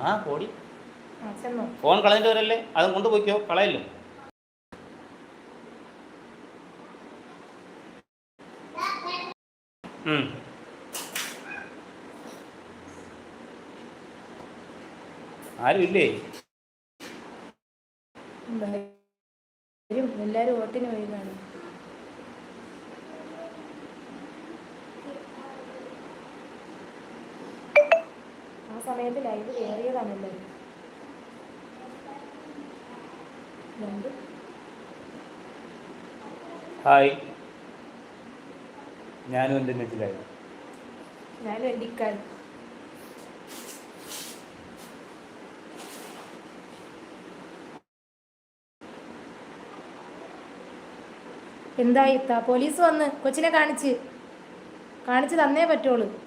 ആ പോടി ഫോൺ കളഞ്ഞിട്ട് വരല്ലേ? അതും കൊണ്ടുപോയിക്കോ കളയല്ലോ? ആരുമില്ലേ ആരും ഇല്ലേ വരും എല്ലാവരും വോട്ടിന് പോയി കാണും ആ സമയത്ത് ലൈവ് കയറിയതാണ് എല്ലാവരും രണ്ട് ഹായ് ഞാനും എന്റെ നെറ്റിലായിരുന്നു ഞാനും എന്റെ ഇക്കാലും എന്തായി ഇത്താ പോലീസ് വന്ന് കൊച്ചിനെ കാണിച്ച്. കാണിച്ച് തന്നേ പറ്റുള്ളൂ.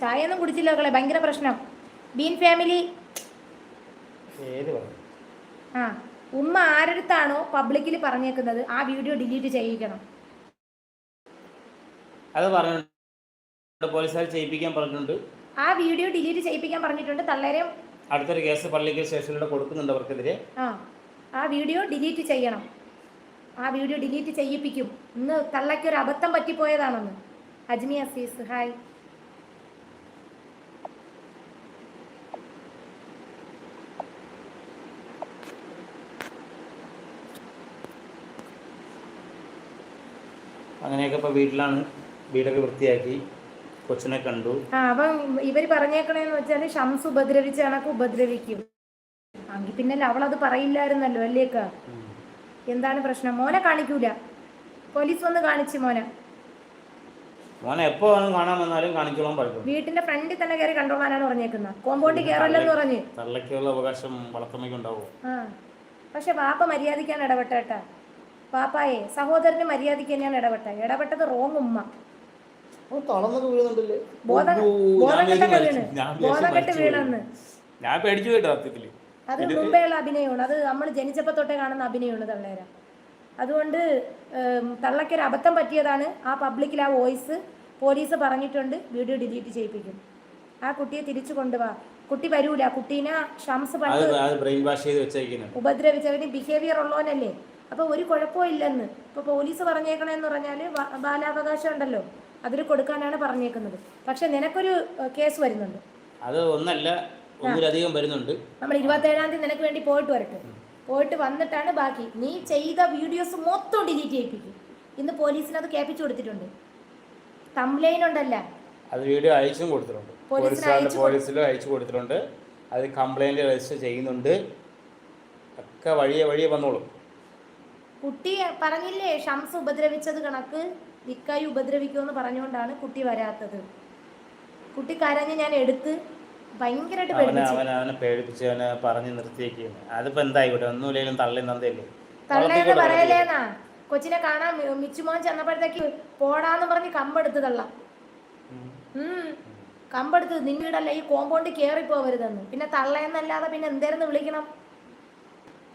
ചായ ഒന്നും കുടിച്ചില്ല മക്കളെ ഭയങ്കര പ്രശ്നം. ബീൻ ഫാമിലി. ആ. ഉമ്മ ആരടുത്താണോ പബ്ലിക്കിൽ പറഞ്ഞേക്കുന്നത് ആ വീഡിയോ ഡിലീറ്റ് ചെയ്യിക്കണം. അത് പറഞ്ഞിട്ടുണ്ട് പോലീസുകാർ ചെയ്യിപ്പിക്കാൻ പറഞ്ഞിട്ടുണ്ട്. ആ വീഡിയോ ഡിലീറ്റ് ചെയ്യിപ്പിക്കാൻ പറഞ്ഞിട്ടുണ്ട് തള്ളേരെ. അടുത്തൊരു കേസ് പള്ളിക്കൽ സ്റ്റേഷനിലൂടെ കൊടുക്കുന്നുണ്ട് അവർക്കെതിരെ. ആ ആ വീഡിയോ ഡിലീറ്റ് ചെയ്യണം. ആ വീഡിയോ ഡിലീറ്റ് ചെയ്യിപ്പിക്കും. ഇന്ന് തള്ളയ്ക്ക് ഒരു അബദ്ധം പറ്റിപ്പോയതാണെന്ന്. അജ്മി അസീസ് ഹായ് അങ്ങനെയൊക്കെ ഇപ്പോൾ വീട്ടിലാണ് വീടൊക്കെ വൃത്തിയാക്കി കൊച്ചിനെ കണ്ടു. ആ അപ്പം ഇവർ പറഞ്ഞേക്കണേന്ന് വെച്ചാൽ ഷംസ് ഉപദ്രവിച്ച കണക്ക് ഉപദ്രവിക്കും. എങ്കിൽ പിന്നെ അവളത് പറയില്ലായിരുന്നല്ലോ അല്ലേക്ക എന്താണ് പ്രശ്നം? മോനെ കാണിക്കൂല. പോലീസ് വന്ന് കാണിച്ചു മോനെ. മോനെ എപ്പോ വന്നു കാണാൻ വന്നാലും കാണിച്ചോളാൻ പറയും. വീട്ടിന്റെ ഫ്രണ്ടിൽ തന്നെ കയറി കണ്ടോളാനാണ് പറഞ്ഞേക്കുന്നത് കോമ്പൗണ്ടിൽ കയറല്ലെന്ന് പറഞ്ഞ്. തള്ളക്കുള്ള അവകാശം വളർത്തമ്മയ്ക്ക് ഉണ്ടാവും ആ. പക്ഷെ വാപ്പ മര്യാദിക്കാൻ ഇടപെട്ടേട്ടാ. വാപ്പായെ സഹോദരന് മര്യാദയ്ക്ക് തന്നെയാണ് ഇടപെട്ടത്. ഇടപെട്ടത് റോങ് ഉമ്മ. തളർന്നൊക്കെ വീഴുന്നുണ്ടല്ലേ? ബോധം ബോധം കെട്ടൊക്കെ വീണ്. ബോധം കെട്ട് വീണെന്ന്. ഞാൻ പേടിച്ചു കേട്ടോ സത്യത്തിൽ. അത് മുമ്പേയുള്ള അഭിനയമാണ്. അത് നമ്മൾ ജനിച്ചപ്പോൾ തൊട്ടേ കാണുന്ന അഭിനയമാണ് തള്ളേര. അതുകൊണ്ട് തള്ളക്കര തള്ളയ്ക്കൊരു അബദ്ധം പറ്റിയതാണ്. ആ പബ്ലിക്കിൽ ആ വോയിസ് പോലീസ് പറഞ്ഞിട്ടുണ്ട്. വീഡിയോ ഡിലീറ്റ് ചെയ്യിപ്പിക്കും. ആ കുട്ടിയെ തിരിച്ചു കൊണ്ടുപോവാ കുട്ടി വരൂല. കുട്ടീനെ ഷംസ് പണ്ട് ഉപദ്രവിച്ചവന് ബിഹേവിയർ ഉള്ളവനല്ലേ? അപ്പോൾ ഒരു കുഴപ്പമില്ലെന്ന് ഇപ്പോൾ പോലീസ് പറഞ്ഞേക്കണേന്ന് പറഞ്ഞാൽ ബാലാവകാശം ഉണ്ടല്ലോ. അതിൽ കൊടുക്കാനാണ് പറഞ്ഞേക്കുന്നത്. പക്ഷെ നിനക്കൊരു കേസ് വരുന്നുണ്ട്. അത് ഒന്നല്ല ഒന്നിലധികം വരുന്നുണ്ട്. നമ്മൾ ഇരുപത്തേഴാം തീയതി നിനക്ക് വേണ്ടി പോയിട്ട് വരട്ടെ. പോയിട്ട് വന്നിട്ടാണ് ബാക്കി. നീ ചെയ്ത വീഡിയോസ് മൊത്തം ഡിലീറ്റ് ചെയ്യിപ്പിക്കും. ഇന്ന് പോലീസിന് അത് കേൾപ്പിച്ചു കൊടുത്തിട്ടുണ്ട്. തംലൈൻ ഉണ്ടല്ല. അത് വീഡിയോ അയച്ചും കൊടുത്തിട്ടുണ്ട്. പോലീസിലും അയച്ചു കൊടുത്തിട്ടുണ്ട്. അത് കംപ്ലൈന്റ് രജിസ്റ്റർ ചെയ്യുന്നുണ്ട്. ഒക്കെ വഴിയെ വഴിയെ വന്നോളും. കുട്ടി പറഞ്ഞില്ലേ ഷംസ് ഉപദ്രവിച്ചത് കണക്ക് വിക്കായി ഉപദ്രവിക്കുമെന്ന് പറഞ്ഞുകൊണ്ടാണ് കുട്ടി വരാത്തത്. കുട്ടി കരഞ്ഞ് ഞാൻ എടുത്ത് ഭയങ്കരമായിട്ട് അവനെ അവനെ അവനെ പേടിപ്പിച്ച് അവനെ പറഞ്ഞ് നിർത്തിയേക്കുന്നു അതിപ്പോ എന്തായിക്കോട്ടെ ഒന്നുമില്ലെങ്കിലും തള്ളി നന്ദയല്ലേ? തള്ളേന്ന് പറയലേന്നാ കൊച്ചിനെ കാണാൻ മിച്ചുമോൻ ചെന്നപ്പോഴത്തേക്ക് പോടാന്ന് പറഞ്ഞ് കമ്പെടുത്ത് തള്ളാം. കമ്പെടുത്ത് നിന്നിടല്ല ഈ കോമ്പൗണ്ട് കയറി പോവരുതെന്ന് പിന്നെ തള്ളയെന്നല്ലാതെ പിന്നെ എന്തേരെന്ന് വിളിക്കണം?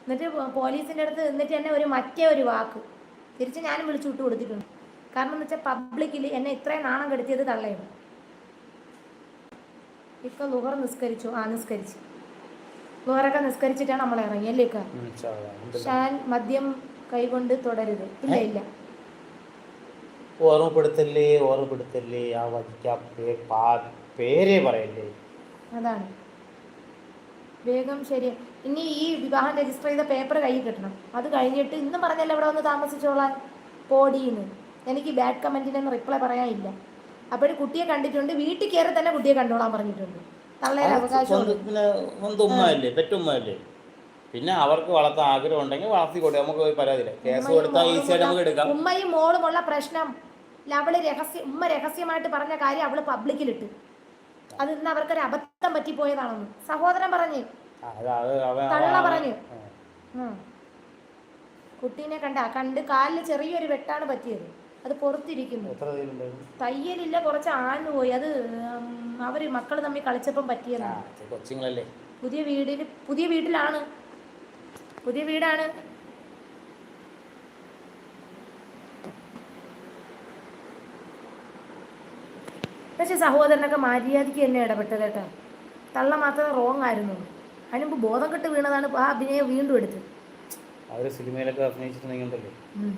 എന്നിട്ട് പോലീസിന്റെ അടുത്ത് നിന്നിട്ട് എന്നെ ഒരു മറ്റേ ഒരു വാക്ക്. തിരിച്ച് ഞാനും വിളിച്ചു വിട്ടു കൊടുത്തിട്ടുണ്ട്. കാരണം എന്ന് വെച്ചാൽ പബ്ലിക്കിൽ എന്നെ ഇത്രയും നാണം കെടുത്തിയത് തള്ളയാണ് ഇക്ക ലുഹർ നിസ്കരിച്ചു. ആ നിസ്കരിച്ചു. ലുഹറൊക്കെ നിസ്കരിച്ചിട്ടാണ് നമ്മൾ ഇറങ്ങി അല്ലേ ഇക്ക ഷാൻ മദ്യം കൈകൊണ്ട് തുടരുത്. ഇല്ല ഇല്ല. ഓർമ്മപ്പെടുത്തല്ലേ ഓർമ്മപ്പെടുത്തല്ലേ? ആ വധിക്ക പേരേ പറയല്ലേ? അതാണ്. വേഗം ശരി ഇനി ഈ വിവാഹം രജിസ്റ്റർ ചെയ്ത പേപ്പർ കയ്യിൽ കിട്ടണം. അത് കഴിഞ്ഞിട്ട് ഇന്നും പറഞ്ഞല്ലോ ഇവിടെ വന്ന് താമസിച്ചോളാൻ? പോടിയെന്ന് എനിക്ക് ബാഡ് കമന്റിനൊന്നും റിപ്ലൈ പറയാനില്ല. അപ്പോഴും കുട്ടിയെ കണ്ടിട്ടുണ്ട്. വീട്ടിൽ കയറി തന്നെ കുട്ടിയെ കണ്ടോളാൻ പറഞ്ഞിട്ടുണ്ട്. അവകാശമുണ്ട് സ്വന്തം- പിന്നെ അവർക്ക് വളർത്താൻ ആഗ്രഹം ഉണ്ടെങ്കിൽ വളർത്തി കൊടുക്കുക നമുക്ക് പരാതിയില്ല. കേസ് കൊടുത്താൽ ഈസി ആയിട്ട് നമുക്ക് എടുക്കാം. ഉമ്മയും മോളുമുള്ള പ്രശ്നം. അവൾ രഹസ്യ ഉമ്മ രഹസ്യമായിട്ട് പറഞ്ഞ കാര്യം അവൾ പബ്ലിക്കിലിട്ട് അത് ഇന്ന് അവർക്കൊരു അബദ്ധം പറ്റിപ്പോയതാണെന്ന്. സഹോദരൻ പറഞ്ഞു തള്ള പറഞ്ഞു. കുട്ടീനെ കണ്ട കണ്ട് കാലിൽ ചെറിയൊരു വെട്ടാണ് പറ്റിയത്. അത് പുറത്തിരിക്കുന്നു. തയ്യലില്ല കുറച്ച് ആഞ്ഞു പോയി. അത് അവർ മക്കൾ തമ്മിൽ കളിച്ചപ്പം പറ്റിയതാണ്. പുതിയ വീടിൽ പുതിയ വീട്ടിലാണ്. പുതിയ വീടാണ്. പക്ഷെ സഹോദരനൊക്കെ മര്യാദയ്ക്ക് തന്നെ ഇടപെട്ടത് കേട്ടോ. തള്ള മാത്രം റോങ് ആയിരുന്നു. അതിനുമ്പ് ബോധം കെട്ട് വീണതാണ് ആ അഭിനയം വീണ്ടും എടുത്തത്. അവർ സിനിമയിലൊക്കെ അഭിനയിച്ചിട്ടുണ്ടെങ്കിലേ ഉം.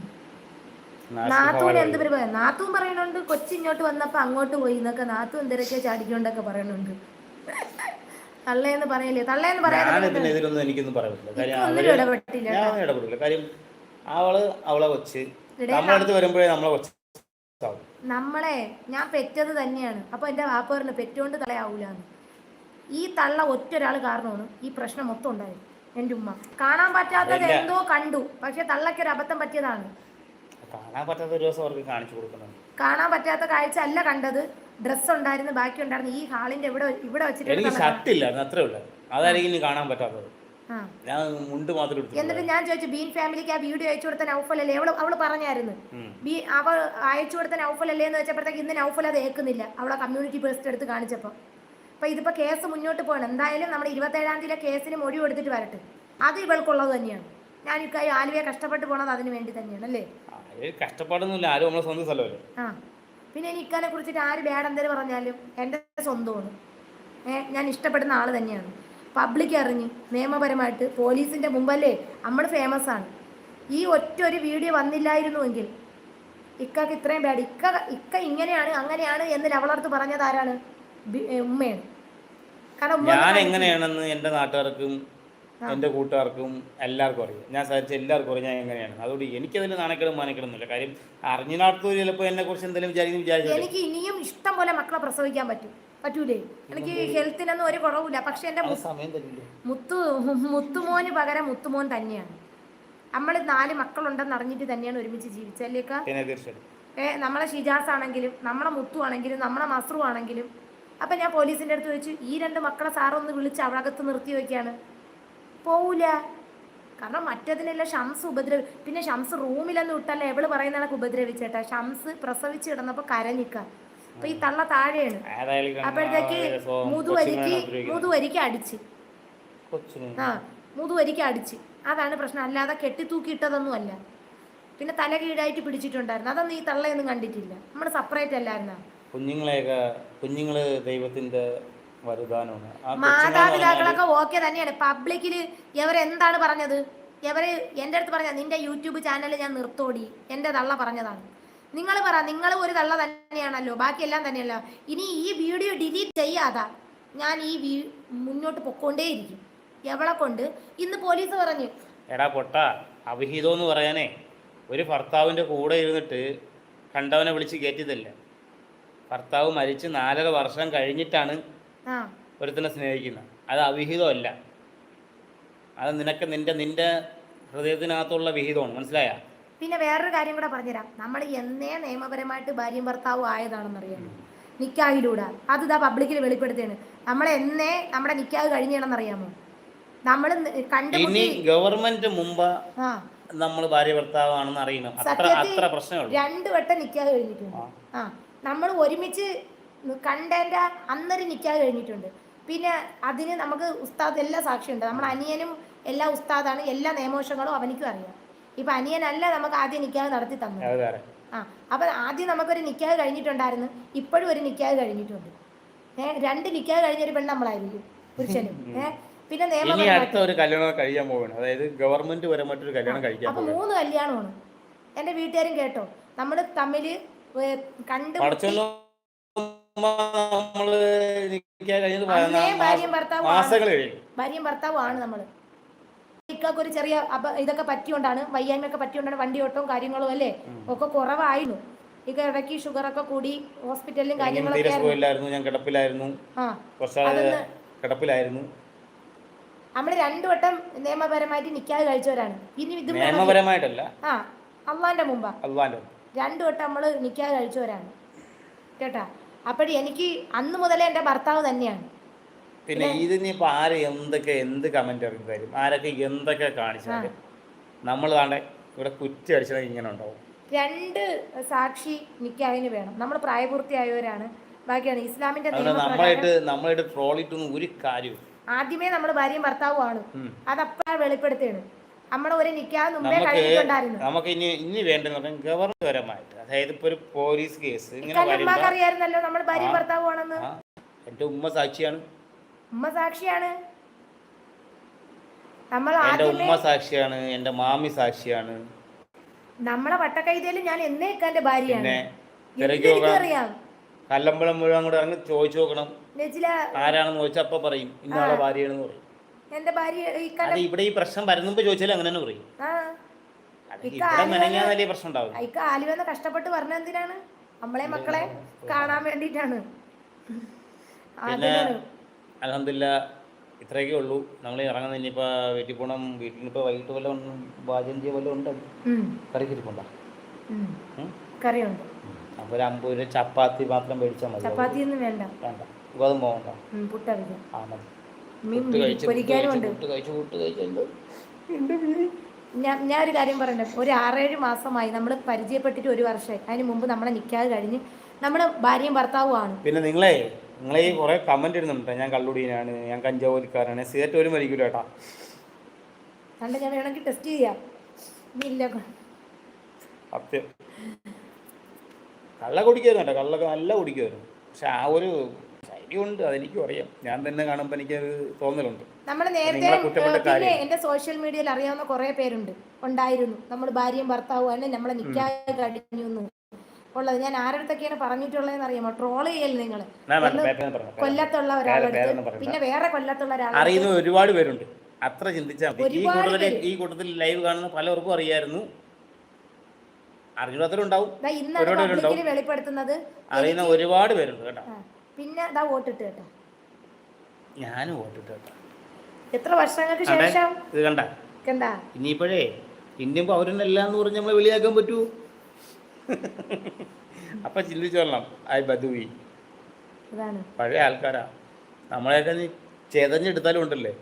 നാത്തൂന് എന്ത് പരിപാടി? നാത്തൂൻ പറയുന്നുണ്ട് കൊച്ചിങ്ങോട്ട് വന്നപ്പോ അങ്ങോട്ട് പോയി എന്നൊക്കെ നാത്തു എന്തൊക്കെ ചാടിക്കൊണ്ടൊക്കെ പറയണുണ്ട് തള്ളേന്ന് പറയല്ലേ? ഞാൻ പറയാൻ എനിക്കൊന്നും ഇടപെട്ടില്ല ഇടപെടില്ല. കാര്യം അവൾ അവളെ കൊച്ച്. ഇവിടെ നമ്മളെ അടുത്ത് വരുമ്പോഴേ നമ്മളെ കൊച്ച് നമ്മളെ ഞാൻ പെറ്റത് തന്നെയാണ്. അപ്പൊ എന്റെ വാപ്പ പറഞ്ഞു പെറ്റുകൊണ്ട് തലയാവൂലെന്ന്. ഈ തള്ള ഒറ്റ ഒരാൾ കാരണമാണ് ഈ പ്രശ്നം മൊത്തം ഉണ്ടായത്. എന്റെ ഉമ്മ. കാണാൻ പറ്റാത്തത് എന്തോ കണ്ടു. പക്ഷെ തള്ളക്ക് ഒരു അബദ്ധം പറ്റിയതാണ്. കാണാൻ പറ്റാത്ത ഒരു ദിവസം അവർക്ക് കാണിച്ചു കൊടുക്കണം. കാണാൻ പറ്റാത്ത കാഴ്ച അല്ല കണ്ടത്. ഡ്രസ്സ് ഉണ്ടായിരുന്നു ബാക്കി ഉണ്ടായിരുന്നു. ഈ ഹാളിന്റെ ഇവിടെ ഇവിടെ വെച്ചിട്ട് എനിക്ക് ഷർട്ട് ഇല്ലായിരുന്നു അത്രേ ഉള്ളൂ. അതായിരിക്കും കാണാൻ പറ്റാത്തത്. ആ. ഞാൻ മുണ്ട് മാത്രം എന്നിട്ട് ഞാൻ ചോദിച്ചു ബീൻ ഫാമിലിക്ക് ആ വീഡിയോ അയച്ചു കൊടുത്ത നൗഫലല്ലേ? അവൾ അവൾ പറഞ്ഞായിരുന്നു. ബീ ബി അവ അയച്ചു കൊടുത്ത നൗഫലല്ലേ എന്ന് വെച്ചപ്പോഴത്തേക്ക് ഇന്ന് നൗഫൽ അത് ഏക്കുന്നില്ല അവളെ കമ്മ്യൂണിറ്റി പേഴ്സ്റ്റ് എടുത്ത് കാണിച്ചപ്പോൾ അപ്പൊ ഇതിപ്പോ കേസ് മുന്നോട്ട് പോകണം എന്തായാലും നമ്മുടെ ഇരുപത്തേഴാം തീയതി കേസിന് മൊഴി കൊടുത്തിട്ട് വരട്ടെ. അത് ഇവൾക്കുള്ളത് തന്നെയാണ്. ഞാൻ ഇക്കായി ആലുവയെ കഷ്ടപ്പെട്ട് പോണത് അതിന് വേണ്ടി തന്നെയാണ് അല്ലേ? കഷ്ടപ്പാടൊന്നുമില്ല. ആരും നമ്മളെ സ്വന്തം സ്ഥലമല്ലേ? ആ. പിന്നെ ഇനി ഇക്കാനെ കുറിച്ചിട്ട് ആര് ബാഡ് എന്തേലും പറഞ്ഞാലും എന്റെ സ്വന്തമാണ്. ഞാൻ ഇഷ്ടപ്പെടുന്ന ആൾ തന്നെയാണ്. പബ്ലിക് അറിഞ്ഞ് നിയമപരമായിട്ട് പോലീസിന്റെ മുമ്പല്ലേ? നമ്മൾ ഫേമസ് ആണ്. ഈ ഒറ്റ ഒരു വീഡിയോ വന്നില്ലായിരുന്നുവെങ്കിൽ ഇക്കക്ക് ഇത്രയും ബാഡ് ഇക്ക ഇക്ക ഇങ്ങനെയാണ് അങ്ങനെയാണ് എന്ന് ലവളർത്ത് പറഞ്ഞത് ആരാണ്? ഉമ്മയാണ്. കാരണം ഞാൻ എങ്ങനെയാണെന്ന് എന്റെ നാട്ടുകാർക്കും എന്റെ കൂട്ടുകാർക്കും എല്ലാവർക്കും അറിയാം. ഞാൻ സാധിച്ച എല്ലാവർക്കും അറിയാം ഞാൻ എങ്ങനെയാണ്. അതുകൊണ്ട് എനിക്കതിൽ നാണക്കേടും മാനക്കേടൊന്നുമില്ല കാര്യം അറിഞ്ഞ നാട്ടൂർ ചിലപ്പോൾ എന്നെ കുറിച്ച് എന്തെങ്കിലും വിചാരിക്കുന്നു വിചാരിച്ചു. എനിക്ക് ഇനിയും ഇഷ്ടം പോലെ മക്കളെ പ്രസവിക്കാൻ പറ്റും. പറ്റൂലേ? എനിക്ക് ഹെൽത്തിനൊന്നും ഒരു കുറവില്ല പക്ഷെ എന്റെ മുത്തു മുത്തുമോന് പകരം മുത്തുമോൻ തന്നെയാണ്. നമ്മൾ നാല് മക്കളുണ്ടെന്ന് അറിഞ്ഞിട്ട് തന്നെയാണ് ഒരുമിച്ച് ജീവിച്ചല്ലേക്കാ ഏഹ് നമ്മളെ ഷിജാസ് ആണെങ്കിലും നമ്മളെ മുത്തു ആണെങ്കിലും നമ്മളെ മസ്രു ആണെങ്കിലും അപ്പം ഞാൻ പോലീസിന്റെ അടുത്ത് ചോദിച്ചു ഈ രണ്ട് മക്കളെ സാറൊന്ന് വിളിച്ച് അവളകത്ത് നിർത്തി വയ്ക്കാണ്. പോവില്ല കാരണം മറ്റതിനെല്ലാം ഷംസ് ഉപദ്രവി പിന്നെ ഷംസ് റൂമിലൊന്നും വിട്ടല്ല എവൾ പറയുന്ന കണക്ക് ഉപദ്രവിച്ചേട്ടാ. ഷംസ് പ്രസവിച്ച് കിടന്നപ്പോൾ കരഞ്ഞിക്ക അപ്പൊ ഈ തള്ള താഴെയാണ്. അപ്പോഴത്തേക്ക് മുതുവരിക്ക്. മുതുവരിക്ക് അടിച്ച്. ആ മുതുവരിക്ക് അടിച്ച്. അതാണ് പ്രശ്നം. അല്ലാതെ കെട്ടിത്തൂക്കിയിട്ടതൊന്നും അല്ല. പിന്നെ തല കീഴായിട്ട് പിടിച്ചിട്ടുണ്ടായിരുന്നു. അതൊന്നും ഈ തള്ളയൊന്നും കണ്ടിട്ടില്ല. നമ്മൾ സെപ്പറേറ്റ് അല്ലായിരുന്ന? കുഞ്ഞുങ്ങളെയൊക്കെ കുഞ്ഞുങ്ങൾ ദൈവത്തിന്റെ വരദാനമാണ്. ആ മാതാപിതാക്കളൊക്കെ ഓക്കെ തന്നെയാണ്. പബ്ലിക്കിൽ ഇവരെന്താണ് പറഞ്ഞത്? ഇവർ എന്റെ അടുത്ത് പറഞ്ഞ നിന്റെ യൂട്യൂബ് ചാനൽ ഞാൻ നിർത്തോടി. എന്റെ തള്ള പറഞ്ഞതാണ്. നിങ്ങൾ പറ നിങ്ങൾ ഒരു തള്ള തന്നെയാണല്ലോ. ബാക്കിയെല്ലാം തന്നെയല്ലോ. ഇനി ഈ വീഡിയോ ഡിലീറ്റ് ചെയ്യാതാ. ഞാൻ ഈ വീ മുന്നോട്ട് പൊക്കോണ്ടേയിരിക്കും. എവളെ കൊണ്ട്? ഇന്ന് പോലീസ് പറഞ്ഞു. എടാ പൊട്ട അവിഹിതം എന്ന് പറയാനേ ഒരു ഭർത്താവിന്റെ കൂടെ ഇരുന്നിട്ട് കണ്ടവനെ വിളിച്ച് കയറ്റിയതല്ല ഭർത്താവ് മരിച്ച് നാലര വർഷം കഴിഞ്ഞിട്ടാണ് ഒരുത്തിനെ സ്നേഹിക്കുന്നത്. അത് അവിഹിതമല്ല. അത് നിനക്ക് നിന്റെ നിന്റെ ഹൃദയത്തിനകത്തുള്ള വിഹിതമാണ്. മനസ്സിലായ? പിന്നെ വേറൊരു കാര്യം കൂടെ പറഞ്ഞുതരാം. നമ്മൾ എന്നേ നിയമപരമായിട്ട് ഭാര്യയും ഭർത്താവും ആയതാണെന്നറിയാമോ? നിക്കാഹിലൂടെ. അത് ഇതാ പബ്ലിക്കിൽ വെളിപ്പെടുത്തിയാണ്. നമ്മൾ എന്നേ നമ്മുടെ നിക്കാഹ് കഴിഞ്ഞാണെന്നറിയാമോ നമ്മൾ ഇനി കണ്ടുമുട്ടി ഗവൺമെന്റ് മുമ്പ് നമ്മൾ ഭാര്യ ഭർത്താവാണെന്ന് അറിയണം. അത്ര അത്ര പ്രശ്നമേ ഉള്ളൂ. വട്ടം നിക്കാഹ് കഴിഞ്ഞിട്ടുണ്ട്. ആ. നമ്മൾ ഒരുമിച്ച് കണ്ടതിന്റെ അന്നൊരു നിൽക്കാൻ കഴിഞ്ഞിട്ടുണ്ട്. പിന്നെ അതിന് നമുക്ക് ഉസ്താദ് എല്ലാ സാക്ഷിയുണ്ട്. നമ്മുടെ അനിയനും എല്ലാ ഉസ്താദാണ്. എല്ലാ നിയമവശങ്ങളും അവനിക്കും അറിയാം. ഇപ്പം അനിയനല്ല നമുക്ക് ആദ്യം നിൽക്കാതെ നടത്തി തന്നു ആ അപ്പം ആദ്യം നമുക്കൊരു നിൽക്കാതെ കഴിഞ്ഞിട്ടുണ്ടായിരുന്നു. ഇപ്പോഴും ഒരു നിൽക്കാതെ കഴിഞ്ഞിട്ടുണ്ട്. ഏഹ് രണ്ട് നിൽക്കാതെ കഴിഞ്ഞൊരു പെണ്ണ് നമ്മളായിരിക്കും പുരുഷനും. ഏഹ് പിന്നെ നിയമം അടുത്ത ഒരു കല്യാണം കഴിയാൻ അതായത് ഗവൺമെന്റ് പരമായിട്ടൊരു കല്യാണം കഴിക്കാൻ അപ്പൊ മൂന്ന് കല്യാണമാണ്. എന്റെ വീട്ടുകാരും കേട്ടോ നമ്മൾ തമ്മിൽ കണ്ട് ഭാര്യയും ഭർത്താവും ആണ്. നമ്മൾ. ഇക്കൊക്കെ ഒരു ചെറിയ ഇതൊക്കെ പറ്റിയോണ്ടാണ് വയ്യായ്മയൊക്കെ പറ്റിയോണ്ടാണ് വണ്ടി ഓട്ടവും കാര്യങ്ങളും അല്ലേ? ഒക്കെ കുറവായിരുന്നു. ഇക്ക ഇടയ്ക്ക് ഷുഗർ ഒക്കെ കൂടി ഹോസ്പിറ്റലിലും കാര്യങ്ങളും കാര്യങ്ങളൊക്കെ ഞാൻ കിടപ്പിലായിരുന്നു. കിടപ്പിലായിരുന്നു. നമ്മൾ രണ്ടു വട്ടം നിയമപരമായിട്ട് നിക്കാതെ കഴിച്ചവരാണ്. ഇനി ഇത് നിയമപരമായിട്ടല്ല. ആ അള്ളാന്റെ മുമ്പാ. അള്ളാന്റെ രണ്ടു വട്ടം നമ്മൾ നിക്കാഹ് കഴിച്ചവരാണ്. കേട്ടാ? അപ്പോഴേ എനിക്ക് അന്ന് മുതലേ എന്റെ ഭർത്താവ് തന്നെയാണ്. പിന്നെ ഇതിനിപ്പോ ആര് എന്തൊക്കെ എന്ത് കമന്റ് ഇറങ്ങി തരും? ആരൊക്കെ എന്തൊക്കെ കാണിച്ചാലും നമ്മൾ താണ്ടെ ഇവിടെ കുറ്റി അടിച്ചാൽ ഇങ്ങനെ ഉണ്ടാവും. രണ്ട് സാക്ഷി നിക്കാഹിന് വേണം. നമ്മൾ പ്രായപൂർത്തിയായവരാണ്. ബാക്കിയാണ് ഇസ്ലാമിന്റെ നമ്മളായിട്ട് നമ്മളായിട്ട് ട്രോളിട്ടൊന്നും ഒരു കാര്യവും ആദ്യമേ നമ്മൾ ഭാര്യയും ഭർത്താവും ആണ്. ഉം. വെളിപ്പെടുത്തേണ് വെളിപ്പെടുത്തുകയാണ് നമ്മുടെ ഒരു നിക്കാഹ് മുമ്പേ നമുക്ക് കഴിഞ്ഞിട്ടുണ്ടായിരുന്നു. നമുക്ക് ഇനി ഇനി വേണ്ടെന്ന് പറഞ്ഞാൽ ഗവൺമെന്റ് പരമായിട്ട് അതായത് ഇപ്പൊ ഒരു പോലീസ് കേസ് ഇങ്ങനെ അറിയായിരുന്നല്ലോ നമ്മൾ ഭാര്യ ഭർത്താവും ആണെന്ന്. ആ, ഉമ്മ സാക്ഷിയാണ്. ഉമ്മ സാക്ഷിയാണ്. നമ്മൾ എന്റെ ഉമ്മ സാക്ഷിയാണ് എന്റെ മാമി സാക്ഷിയാണ്. നമ്മളെ വട്ടക്കൈതയിൽ ഞാൻ എന്നേക്കാന്റെ ഭാര്യയാണ്. അറിയാം കല്ലമ്പലം മുഴുവൻ കൂടെ ഇറങ്ങി ചോദിച്ചു നോക്കണം. ആരാണെന്ന് ചോദിച്ചാൽ അപ്പം പറയും ഇന്നാളെ ഭാര്യയാണെന്ന് പറയും. എന്റെ ഭാര്യ അത് ഇവിടെ ഈ പ്രശ്നം വരുന്നുമ്പോ ചോദിച്ചാലും അങ്ങനെ തന്നെ പറയും. ഇവിടെ വലിയ പ്രശ്നം ഉണ്ടാവും ഇക്ക ആലുവെന്ന് കഷ്ടപ്പെട്ട് പറഞ്ഞ എന്തിനാണ്? നമ്മളെ മക്കളെ കാണാൻ വേണ്ടിയിട്ടാണ്. പിന്നെ അലഹമില്ല ഇത്രയൊക്കെ ഉള്ളൂ. നമ്മൾ ഇറങ്ങുന്ന ഇനിയിപ്പോ വീട്ടിൽ പോകണം വീട്ടിൽ ഇപ്പൊ വൈകിട്ട് വല്ല പാചകം ചെയ്യ വല്ലതും ഉണ്ട്? കറിക്ക് ഇരിപ്പുണ്ടോ? കറിയുണ്ട്. അപ്പോൾ ഒരു അമ്പത് രൂപ ചപ്പാത്തി മാത്രം മേടിച്ചാൽ മതി. ചപ്പാത്തി ഒന്നും വേണ്ട. വേണ്ട ഗോതമ്പ് ആ മതി. ഞാൻ ഞാൻ ഒരു കാര്യം പറയണ്ടേ ഒരു ആറേഴ് മാസമായി നമ്മൾ പരിചയപ്പെട്ടിട്ട് ഒരു വർഷമായി. അതിന് മുമ്പ് നമ്മളെ നിൽക്കാതെ കഴിഞ്ഞ് നമ്മൾ ഭാര്യയും ഭർത്താവുമാണ് പിന്നെ നിങ്ങളെ നിങ്ങളെ ഈ കുറേ കമന്റ് ഇടുന്നുണ്ട്. ഞാൻ കള്ളുടീനാണ് ഞാൻ കഞ്ചാവോലിക്കാരാണ് സിഗരറ്റ് പോലും മരിക്കൂല കേട്ടാ. കണ്ട ഞാൻ വേണമെങ്കിൽ ടെസ്റ്റ് ചെയ്യാം. ഇല്ല. സത്യം. കള്ള കുടിക്കായിരുന്നു കേട്ടോ. കള്ളൊക്കെ നല്ല കുടിക്കുമായിരുന്നു. പക്ഷെ ആ ഒരു ശൈലിയുണ്ട് അതെനിക്കും അറിയാം. ഞാൻ തന്നെ കാണുമ്പോൾ എനിക്ക് തോന്നലുണ്ട്. നമ്മൾ നേരത്തെ നിങ്ങളെ കുറ്റപ്പെട്ട പിന്നെ കാര്യം. എന്റെ സോഷ്യൽ മീഡിയയിൽ അറിയാവുന്ന കുറെ പേരുണ്ട്. ഉണ്ടായിരുന്നു. നമ്മൾ ഭാര്യയും ഭർത്താവും തന്നെ നമ്മളെ നിക്കാതെ കഴിഞ്ഞു എന്ന് ഉള്ളത് ഞാൻ ആരടുത്തൊക്കെയാണ് പറഞ്ഞിട്ടുള്ളതെന്ന് അറിയാമോ ട്രോൾ ചെയ്യൽ നിങ്ങൾ ഞാൻ പറഞ്ഞു, പേരൊന്നും പറഞ്ഞു, കൊല്ലത്തുള്ള പേര് ഒരാളെടുത്ത് പറയണ്ട. പിന്നെ വേറെ കൊല്ലത്തുള്ള ഒരാൾ അറിയുന്ന ഒരുപാട് പേരുണ്ട്. അത്ര ചിന്തിച്ചാൽ മതി. ഈ ഒരുപാട് കൂട്ടത്തിൽ പേര്. ഈ കൂട്ടത്തിൽ ലൈവ് കാണുന്ന പലർക്കും അറിയായിരുന്നു. അറിഞ്ഞാത്തവരുണ്ടാവും ഇന്നാണ് ഒരുപാട് പേരുണ്ടാവും. വെളിപ്പെടുത്തുന്നത്. അറിയുന്ന ഒരുപാട് പേരുണ്ട് കേട്ടോ. ആ, പിന്നെ ഇതാ വോട്ടിട്ട് കേട്ടോ. ഞാനും വോട്ടിട്ട് കേട്ടോ. എത്ര വർഷങ്ങൾക്ക് ശേഷം? ഇത് കണ്ട? കണ്ട. ഇനിയിപ്പോഴേ ഇന്ത്യൻ പൗരനല്ല എന്ന് പറഞ്ഞ് നമ്മളെ വെളിയാക്കാൻ പറ്റൂ. അപ്പൊ ചിന്തിച്ചോളണം ഐ ബദുവി. പഴയ ആൾക്കാരാ. നമ്മളെയൊക്കെ ചെതഞ്ഞെടുത്താലും ഉണ്ടല്ലേ?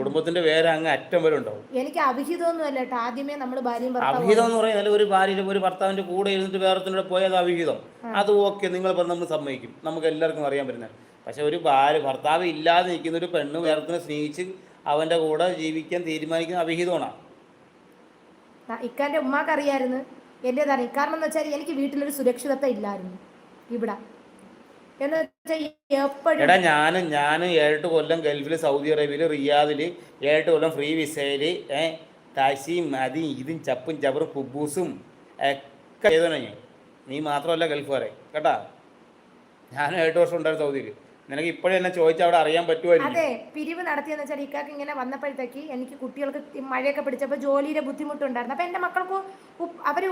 കുടുംബത്തിന്റെ വേറെ അങ്ങ് അറ്റം വരെ ഉണ്ടാവും. എനിക്ക് അഭിഹിതമൊന്നുമല്ല കേട്ടോ. ആദ്യമേ നമ്മൾ ഭാര്യയും അവിഹിതം എന്ന് പറഞ്ഞാൽ ഒരു ഭാര്യ ഒരു ഭർത്താവിന്റെ കൂടെ ഇരുന്നിട്ട് വേറത്തിനൂടെ പോയത് അഭിഹിതം അത് ഓക്കെ നിങ്ങൾ പറഞ്ഞ് നമ്മൾ സമ്മതിക്കും. നമുക്ക് എല്ലാവർക്കും അറിയാൻ പറ്റുന്നത് പക്ഷെ ഒരു ഭാര്യ ഭർത്താവ് ഇല്ലാതെ നിൽക്കുന്ന ഒരു പെണ്ണ് വേറത്തിനെ സ്നേഹിച്ച് അവന്റെ കൂടെ ജീവിക്കാൻ തീരുമാനിക്കുന്ന അഭിഹിതമാണ് ഇക്കാന്റെ ഉമ്മാക്ക് അറിയായിരുന്നു എന്റേതാണ്. കാരണം എന്ന് വെച്ചാൽ എനിക്ക് വീട്ടിലൊരു സുരക്ഷിതത്വം ഇല്ലായിരുന്നു. ഇവിടെ. എന്ന് വെച്ചാൽ എടാ ഞാനും ഞാനും ഏഴെട്ട് കൊല്ലം ഗൾഫിൽ സൗദി അറേബ്യയിൽ റിയാദിൽ ഏഴെട്ട് കൊല്ലം ഫ്രീ വിസയിൽ ഏ ടാക്സിയും അതും ഇതും ചപ്പും ചപ്പറും കുബൂസും ഒക്കെ ചെയ്തോനെ ഞാൻ. നീ മാത്രമല്ല ഗൾഫ് വരെ കേട്ടാ? ഞാനും ഏഴ് വർഷം ഉണ്ടായിരുന്നു സൗദിയിൽ നിനക്ക് ഇപ്പോഴും എന്നെ ചോദിച്ചാൽ അവിടെ അറിയാൻ പറ്റുമായിരുന്നു അതെ പിരിവ് നടത്തിയെന്ന് വെച്ചാൽ ഇക്കാക്ക് ഇങ്ങനെ വന്നപ്പോഴത്തേക്ക് എനിക്ക് കുട്ടികൾക്ക് മഴയൊക്കെ പിടിച്ചപ്പോൾ ജോലിയുടെ ബുദ്ധിമുട്ടുണ്ടായിരുന്നു. അപ്പം എന്റെ മക്കൾക്ക് അവർ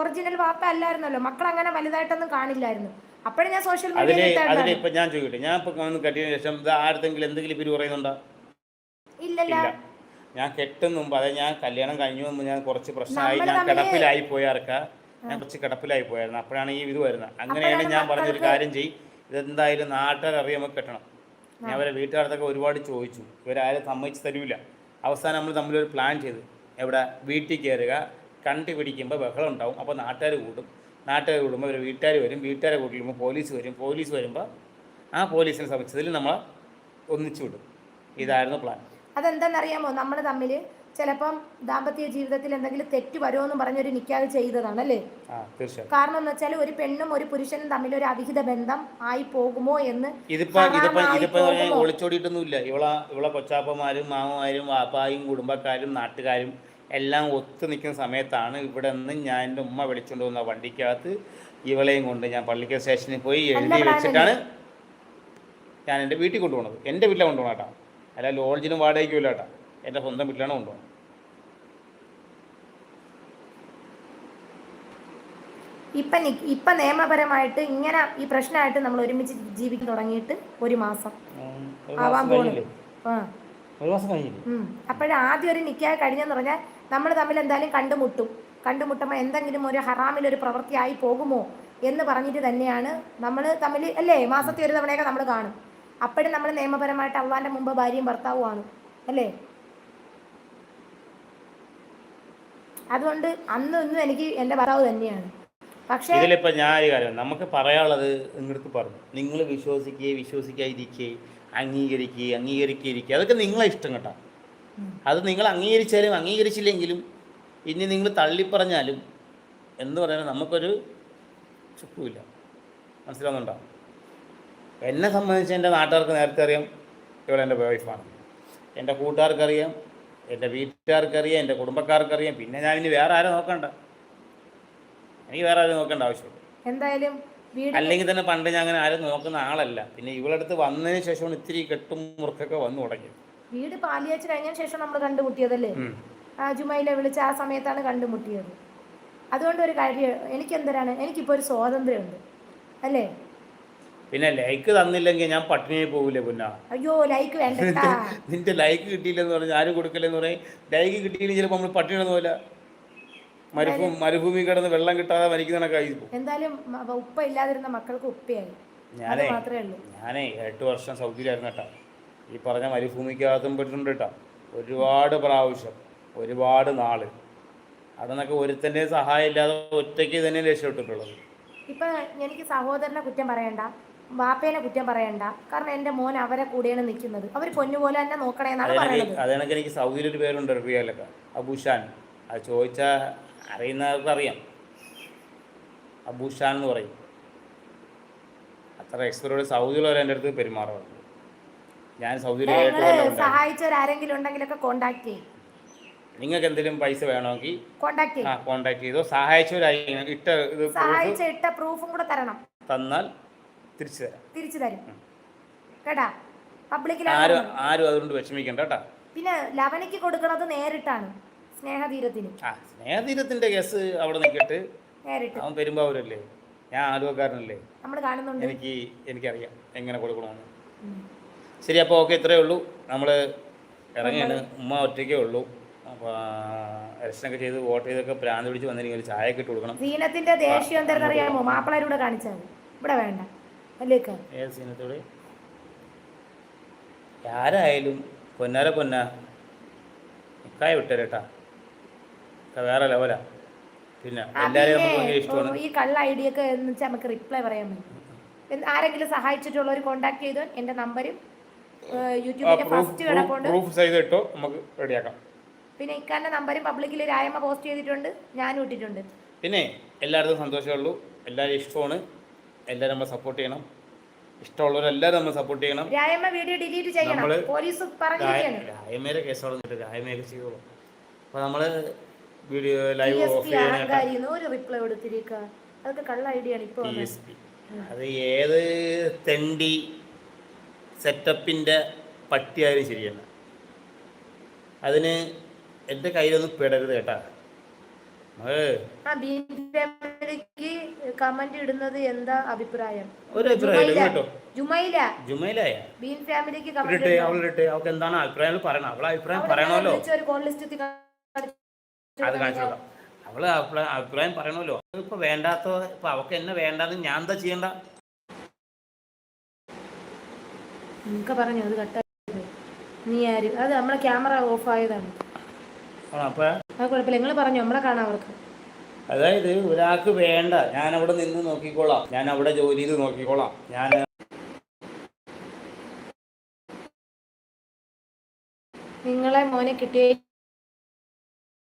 ഒറിജിനൽ വാപ്പ അല്ലായിരുന്നല്ലോ. മക്കൾ അങ്ങനെ വലുതായിട്ടൊന്നും കാണില്ലായിരുന്നു. അപ്പോഴും ഞാൻ സോഷ്യൽ മീഡിയയിൽ അതിൽ ഇട്ടായിരുന്നു ഇപ്പൊ ഞാൻ ചോദിക്കട്ടെ ഞാൻ ഇപ്പൊ വന്ന് കെട്ടിയതിന് ശേഷം ഇത് ആർക്കെങ്കിലും എന്തെങ്കിലും പിരിവ് പറയുന്നുണ്ടോ? ഇല്ലല്ല. ഞാൻ കെട്ടും മുമ്പ് അതായത് ഞാൻ കല്യാണം കഴിഞ്ഞു മുമ്പ് ഞാൻ കുറച്ച് പ്രശ്നമായി നമ്മൾ ഞാൻ തമ്മിൽ കിടപ്പിലായി പോയാർക്ക ഞാൻ കുറച്ച് കിടപ്പിലായി പോയായിരുന്നു. അപ്പോഴാണ് ഈ ഇത് വരുന്നത്. അങ്ങനെയാണ് അപ്പോഴാണ് ഞാൻ പറഞ്ഞൊരു മക്കൾക്ക് കാര്യം ചെയ്യും. ഇതെന്തായാലും നാട്ടുകാർ അറിയുമ്പോൾ കെട്ടണം. ഞാൻ അവരെ വീട്ടുകാർത്തൊക്കെ ഒരുപാട് ചോദിച്ചു. ഇവരാരും സമ്മതിച്ച് തരൂല. അവസാനം നമ്മൾ തമ്മിലൊരു പ്ലാൻ ചെയ്തു. എവിടെ വീട്ടിൽ കയറുക കണ്ടു പിടിക്കുമ്പോൾ ബഹളം ഉണ്ടാവും. അപ്പോൾ നാട്ടുകാർ കൂടും. നാട്ടുകാർ കൂടുമ്പോൾ ഒരു വീട്ടുകാർ വരും വീട്ടുകാരെ കൂട്ടിക്കുമ്പോൾ പോലീസ് വരും പോലീസ് വരുമ്പോൾ ആ പോലീസിനെ സംബന്ധിച്ചതിൽ നമ്മൾ ഒന്നിച്ചു വിടും. ഇതായിരുന്നു പ്ലാൻ അതെന്താണെന്നറിയാമോ നമ്മൾ തമ്മിൽ ചിലപ്പം ദാമ്പത്യ ജീവിതത്തിൽ എന്തെങ്കിലും തെറ്റ് വരുമോ പറഞ്ഞൊരു നിക്കാഹ് ചെയ്തതാണ് അല്ലേ കാരണം എന്ന് വെച്ചാൽ ഒരു പെണ്ണും ഒരു പുരുഷനും തമ്മിൽ ഒരു അവിഹിത ബന്ധം ആയി പോകുമോ എന്ന് ഇതിപ്പോ ഇതിപ്പോ ഇതിപ്പോ? ഒളിച്ചോടിയിട്ടൊന്നുമില്ല. ഇവളെ ഇവളെ കൊച്ചാപ്പന്മാരും മാമമാരും വാപ്പായും കുടുംബക്കാരും നാട്ടുകാരും എല്ലാം ഒത്തു നിൽക്കുന്ന സമയത്താണ് ഇവിടെ നിന്ന് ഞാൻ എന്റെ ഉമ്മ വിളിച്ചുകൊണ്ട് വന്ന വണ്ടിക്കകത്ത് ഇവളെയും കൊണ്ട് ഞാൻ പള്ളിക്കൽ സ്റ്റേഷനിൽ പോയി എഴുതി വെച്ചിട്ടാണ് ഞാൻ എന്റെ വീട്ടിൽ കൊണ്ടുപോകുന്നത് എന്റെ വീട്ടിലാണ് കൊണ്ടുപോകണം കേട്ടോ. അല്ല ലോഡ്ജിനും വാടകയ്ക്കും ഇല്ല കേട്ടോ. എന്റെ സ്വന്തം വീട്ടിലാണ് കൊണ്ടുപോകുന്നത് ഇപ്പം ഇപ്പം നിയമപരമായിട്ട് ഇങ്ങനെ ഈ പ്രശ്നമായിട്ട് നമ്മൾ ഒരുമിച്ച് ജീവിക്കാൻ തുടങ്ങിയിട്ട് ഒരു മാസം. ആവാൻ കഴിഞ്ഞില്ലേ? ആ. ഒരു മാസം കഴിഞ്ഞില്ലേ. ആദ്യം ഒരു നിക്കാഹ് കഴിഞ്ഞെന്ന് പറഞ്ഞാൽ നമ്മൾ തമ്മിൽ എന്തായാലും കണ്ടുമുട്ടും. കണ്ടുമുട്ടുമ്പോൾ എന്തെങ്കിലും ഒരു ഹറാമിൽ ഒരു പ്രവൃത്തിയായി പോകുമോ എന്ന് പറഞ്ഞിട്ട് തന്നെയാണ് നമ്മൾ തമ്മിൽ അല്ലേ? മാസത്തിൽ ഒരു തവണയൊക്കെ നമ്മൾ കാണും. അപ്പോഴും നമ്മൾ നിയമപരമായിട്ട് അള്ളാന്റെ മുമ്പ് ഭാര്യയും ഭർത്താവുമാണ് അല്ലേ? അതുകൊണ്ട് അന്നും ഇന്നും എനിക്ക് എന്റെ ഭർത്താവ് തന്നെയാണ്. പക്ഷേ ഇതിലിപ്പോൾ ഞാൻ ഒരു കാര്യം നമുക്ക് പറയാനുള്ളത് നിങ്ങളടുത്ത് പറഞ്ഞു. നിങ്ങൾ വിശ്വസിക്കുകയും വിശ്വസിക്കാതിരിക്കുകയും അംഗീകരിക്കുകയും അംഗീകരിക്കുകയിരിക്കുക അതൊക്കെ നിങ്ങളെ ഇഷ്ടം കേട്ടോ. അത് നിങ്ങൾ അംഗീകരിച്ചാലും അംഗീകരിച്ചില്ലെങ്കിലും ഇനി നിങ്ങൾ തള്ളിപ്പറഞ്ഞാലും എന്ന് പറയാൻ നമുക്കൊരു ചുക്കുമില്ല. മനസ്സിലാവുന്നുണ്ടോ? എന്നെ സംബന്ധിച്ച് എന്റെ നാട്ടുകാർക്ക് നേരത്തെ അറിയാം ഇവളെന്റെ വൈഫാണ് എന്റെ കൂട്ടുകാർക്കറിയാം എന്റെ വീട്ടുകാർക്കറിയാം എന്റെ കുടുംബക്കാർക്കറിയാം. പിന്നെ ഞാൻ ഇനി വേറെ ആരും നോക്കണ്ട. എനിക്ക് വേറെ ആരും നോക്കേണ്ട ആവശ്യമില്ല. എന്തായാലും അല്ലെങ്കിൽ തന്നെ പണ്ട് ഞാൻ അങ്ങനെ ആരും നോക്കുന്ന ആളല്ല. പിന്നെ ഇവളടുത്ത് വന്നതിന് ശേഷമാണ് ഇത്തിരി കെട്ടും മുറുക്കൊക്കെ വന്നു തുടങ്ങിയത്. വീട് പാലിയച്ച് കഴിഞ്ഞതിന് ശേഷം നമ്മൾ കണ്ടുമുട്ടിയതല്ലേ? ജുമയിലെ വിളിച്ച ആ സമയത്താണ് കണ്ടുമുട്ടിയത്. അതുകൊണ്ട് ഒരു കാര്യം എനിക്ക് എന്തരാണ് എനിക്കിപ്പോൾ ഒരു സ്വാതന്ത്ര്യമുണ്ട്. അല്ലേ? പിന്നെ ലൈക്ക് തന്നില്ലെങ്കിൽ ഞാൻ പട്ടിണിയായി പോകില്ലേ പുന്ന? അയ്യോ ലൈക്ക് വേണ്ട നിന്റെ ലൈക്ക് കിട്ടിയില്ലെന്ന് പറഞ്ഞാൽ ആരും കൊടുക്കില്ലെന്ന് പറയും. ലൈക്ക് കിട്ടിയില്ലെങ്കിൽ ചിലപ്പോൾ നമ്മൾ പട്ടിണിയൊന്നും പോലെ മരുഭൂമി മരുഭൂമി കിടന്ന് വെള്ളം കിട്ടാതെ മരിക്കുന്നതൊക്കെ എന്തായാലും ഉപ്പ ഇല്ലാതിരുന്ന മക്കൾക്ക് ഉപ്പയായി. ഞാനേ മാത്രമേ ഉള്ളൂ. ഞാനേ എട്ട് വർഷം സൗദിയിലായിരുന്നു കേട്ടോ. ഈ പറഞ്ഞ മരുഭൂമിക്കകത്തും പെട്ടിട്ടുണ്ട് കേട്ടോ. ഒരുപാട് പ്രാവശ്യം ഒരുപാട് നാൾ. അതെന്നൊക്കെ ഒരുത്തന്റെ സഹായം ഇല്ലാതെ ഒറ്റയ്ക്ക് തന്നെ രക്ഷപ്പെട്ടിട്ടുള്ളത്. ഇപ്പൊ എനിക്ക് സഹോദരനെ കുറ്റം പറയണ്ട വാപ്പേനെ കുറ്റം പറയണ്ട. കാരണം എന്റെ മോൻ അവരെ കൂടെയാണ് നിൽക്കുന്നത്. അവർ പൊന്നുപോലെ തന്നെ നോക്കണേ എന്നാണ് പറയുന്നത് അതെനിക്ക് എനിക്ക് സൗദിയിലൊരു പേരുണ്ട് റിയാലൊക്കെ. അബുഷാൻ. അത് ചോദിച്ചാൽ അറിയുന്നവർക്ക് അറിയാം. അബുഷാൻ എന്ന് പറയും. അത്ര എക്സ്പെറോട് സൗദിയിലുള്ളവർ എന്റെ അടുത്ത് പെരുമാറുന്നുണ്ട് ഞാൻ സൗദിയിൽ പോയിട്ട് നിങ്ങൾ കൊല്ലം ഉണ്ടായി. സഹായിച്ചവരാരെങ്കിലും ഉണ്ടെങ്കിലൊക്കെ കോണ്ടാക്ട് ചെയ്യും. നിങ്ങൾക്ക് എന്തെങ്കിലും പൈസ വേണമെങ്കിൽ കോണ്ടാക്ട് ആ ചെയ്യും കോണ്ടാക്ട് ചെയ്തോ? സഹായിച്ചവരായി ഇട്ട ഇത് സഹായിച്ച ഇട്ട പ്രൂഫും കൂടെ തരണം. തന്നാൽ തിരിച്ചു തരാം. തിരിച്ചു തരും. കേട്ടാ? ആരും ആരും അതുകൊണ്ട് വിഷമിക്കണ്ട കേട്ടാ. പിന്നെ ലവനയ്ക്ക് കൊടുക്കുന്നത് നേരിട്ടാണ് സ്നേഹതീരത്തിന് ആ കേസ് അവിടെ നിൽക്കിട്ട്. നേരിട്ട്. അവൻ പെരുമ്പാവൂരല്ലേ? ഞാൻ ആലുവക്കാരനല്ലേ? നമ്മൾ കാണുന്നുണ്ട്. എനിക്ക് എനിക്കറിയാം എങ്ങനെ കൊടുക്കണമെന്ന്. ശരി അപ്പോൾ ഓക്കെ ഇത്രയേ ഉള്ളൂ. നമ്മൾ ഇറങ്ങിയാണ്. ഉമ്മ ഒറ്റയ്ക്കേ ഉള്ളൂ. അപ്പോൾ ഇലക്ഷനൊക്കെ ചെയ്ത് വോട്ട് ചെയ്തൊക്കെ പ്രാന്ത് പിടിച്ച് വന്നിരിക്കും. ഒരു ചായയൊക്കെ ഇട്ട് കൊടുക്കണം. സീനത്തിന്റെ ദേഷ്യം എന്താണെന്നറിയാമോ മാപ്പിളരൂടെ കാണിച്ചാൽ ഇവിടെ വേണ്ട. അല്ലേക്ക? ഏത് സീനത്തോടെ? ആരായാലും പൊന്നാര പൊന്ന. ഇക്കായ വിട്ടരട്ടാ. വേറെ ലെവലാ പിന്നെ ആ, എല്ലാവരെയും നമുക്ക് ഭയങ്കര ഇഷ്ടമാണ്. ഈ കള്ള ഐഡിയ ഒക്കെ എന്ന് വെച്ചാൽ നമുക്ക് റിപ്ലൈ പറയാൻ എന്ത് ആരെങ്കിലും സഹായിച്ചിട്ടുള്ളവർ കോണ്ടാക്ട് ചെയ്തോ? എന്റെ നമ്പരും യൂട്യൂബിന്റെ ഫസ്റ്റ് കിടപ്പുണ്ട് പ്രൂഫ് ചെയ്തിട്ടോ നമുക്ക് റെഡിയാക്കാം. പിന്നെ ഇക്കാന്റെ നമ്പരും പബ്ലിക്കിൽ രായമ്മ പോസ്റ്റ് ചെയ്തിട്ടുണ്ട് ഞാനും ഇട്ടിട്ടുണ്ട്. പിന്നെ എല്ലായിടത്തും സന്തോഷമുള്ളൂ എല്ലാവരും ഇഷ്ടമാണ്. എല്ലാവരും നമ്മൾ സപ്പോർട്ട് ചെയ്യണം. ഇഷ്ടമുള്ളവരെല്ലാവരും നമ്മൾ സപ്പോർട്ട് ചെയ്യണം. രായമ്മ വീഡിയോ ഡിലീറ്റ് ചെയ്യണം. പോലീസ് പറഞ്ഞിരിക്കുകയാണ് രായമേരെ കേസ് തുടങ്ങിയിട്ട് രായമ്മയൊക്കെ ചെയ്യുള്ളൂ. അപ്പോൾ നമ്മൾ വീഡിയോ ലൈവ് ഓഫ് ചെയ്യാനായിട്ട് ഒരു റിപ്ലൈ കൊടുത്തിരിക്കുക അതൊക്കെ കള്ള ഐഡിയ ആണ് ഇപ്പൊ ടി വന്നത്. എസ് പി അത് ഏത് തെണ്ടി സെറ്റപ്പിന്റെ പട്ടിയായാലും ശരിയല്ല. അതിന് എന്റെ കയ്യിലൊന്നും പെടരുത് കേട്ടാ. കമന്റ് ഇടുന്നത് എന്താ അഭിപ്രായം? ഒരു അഭിപ്രായം കേട്ടോ ജുമൈല? ബീൻ ഫാമിലിക്ക് അവളിട്ട് അവൾക്ക് എന്താണ് അഭിപ്രായം പറയണം. അവളെ അഭിപ്രായം പറയണമല്ലോ. അത് കാണിച്ചു അവൾ അഭിപ്രായം അഭിപ്രായം പറയണമല്ലോ. ഇപ്പൊ വേണ്ടാത്ത ഇപ്പൊ അവക്ക് എന്നെ വേണ്ടാന്ന് ഞാൻ എന്താ ചെയ്യണ്ട? നിങ്ങൾക്ക് പറഞ്ഞു അത് കട്ടായി നീ ആര്? അത് നമ്മളെ ക്യാമറ ഓഫ് ആയതാണ്. ആ, കുഴപ്പമില്ല. നിങ്ങൾ പറഞ്ഞു നമ്മളെ കാണാം അവർക്ക്. അതായത് ഒരാൾക്ക് വേണ്ട. ഞാൻ അവിടെ നിന്ന് നോക്കിക്കോളാം. ഞാൻ അവിടെ ജോലി ചെയ്ത് നോക്കിക്കോളാം. ഞാൻ നിങ്ങളെ മോനെ കിട്ടിയ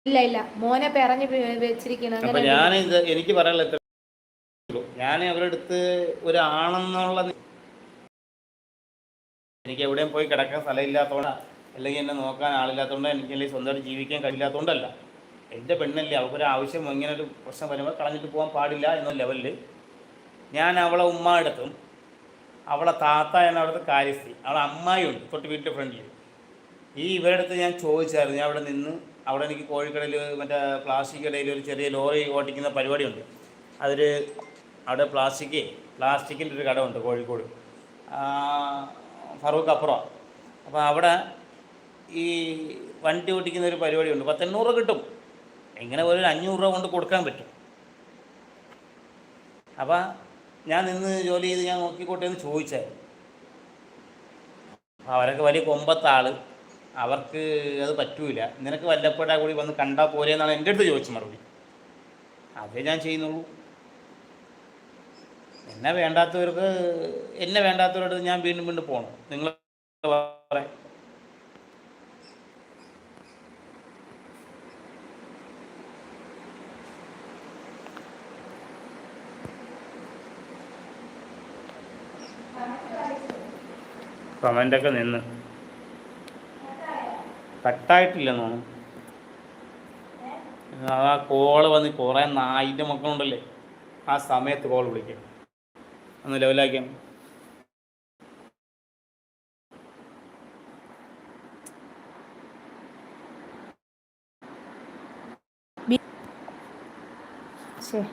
ഇല്ല ഇല്ല. മോനെ പറഞ്ഞു വെച്ചിരിക്കണം ഞാൻ എനിക്ക് പറയാനുള്ള ഞാൻ അവരുടെ അടുത്ത് ഒരാണെന്നുള്ള എനിക്ക് എവിടെയും പോയി കിടക്കാൻ സ്ഥലമില്ലാത്തതുകൊണ്ട് അല്ലെങ്കിൽ എന്നെ നോക്കാൻ ആളില്ലാത്തതുകൊണ്ട് എനിക്ക് അല്ലെങ്കിൽ സ്വന്തമായിട്ട് ജീവിക്കാൻ കഴിയില്ലാത്തതുകൊണ്ടല്ല എന്റെ പെണ്ണല്ലേ അവൾക്കൊരു ആവശ്യം ഇങ്ങനെ ഒരു പ്രശ്നം വരുമ്പോൾ കളഞ്ഞിട്ട് പോകാൻ പാടില്ല എന്ന ലെവലിൽ ഞാൻ അവളെ ഉമ്മ അടുത്തും അവളെ താത്ത എന്ന അവിടുത്തെ കാര്യസ്ഥി അവളെ അമ്മായിയുണ്ട് തൊട്ട് വീട്ടിൽ ഫ്രണ്ടിൽ ഈ ഇവരുടെ അടുത്ത് ഞാൻ ചോദിച്ചായിരുന്നു ഞാൻ അവിടെ നിന്ന് അവിടെ എനിക്ക് കോഴിക്കടയിൽ മറ്റേ പ്ലാസ്റ്റിക് കടയിൽ ഒരു ചെറിയ ലോറി ഓടിക്കുന്ന പരിപാടിയുണ്ട്. അതിൽ അവിടെ പ്ലാസ്റ്റിക് പ്ലാസ്റ്റിക്കിന്റെ ഒരു കടമുണ്ട് കോഴിക്കോട്. ഫറൂഖ് അപ്പുറം. അപ്പോൾ അവിടെ ഈ വണ്ടി ഓടിക്കുന്ന ഒരു പരിപാടിയുണ്ട്. പത്തെണ്ണൂറ് കിട്ടും. എങ്ങനെ ഒരു അഞ്ഞൂറ് രൂപ കൊണ്ട് കൊടുക്കാൻ പറ്റും. അപ്പം ഞാൻ നിന്ന് ജോലി ചെയ്ത് ഞാൻ നോക്കിക്കോട്ടെ എന്ന് ചോദിച്ചായിരുന്നു അവരൊക്കെ വലിയ കൊമ്പത്താൾ അവർക്ക് അത് പറ്റൂല. നിനക്ക് വല്ലപ്പോഴാ കൂടി വന്ന് കണ്ടാൽ പോരെ എന്നാണ് എന്റെ അടുത്ത് ചോദിച്ചു മറുപടി. അതേ ഞാൻ ചെയ്യുന്നുള്ളൂ. എന്നെ വേണ്ടാത്തവർക്ക് എന്നെ വേണ്ടാത്തവരോട് ഞാൻ വീണ്ടും വീണ്ടും പോകണം നിങ്ങൾ പറയാം കമന്റൊക്കെ നിന്ന്. കട്ടായിട്ടില്ലെന്ന് തോന്നുന്നു. ആ കോൾ വന്ന് കുറേ നായിന്റെ മക്കളുണ്ടല്ലേ? ആ സമയത്ത് കോൾ വിളിക്കും. ഒന്ന് ലെവലാക്കിയാൽ ശരി.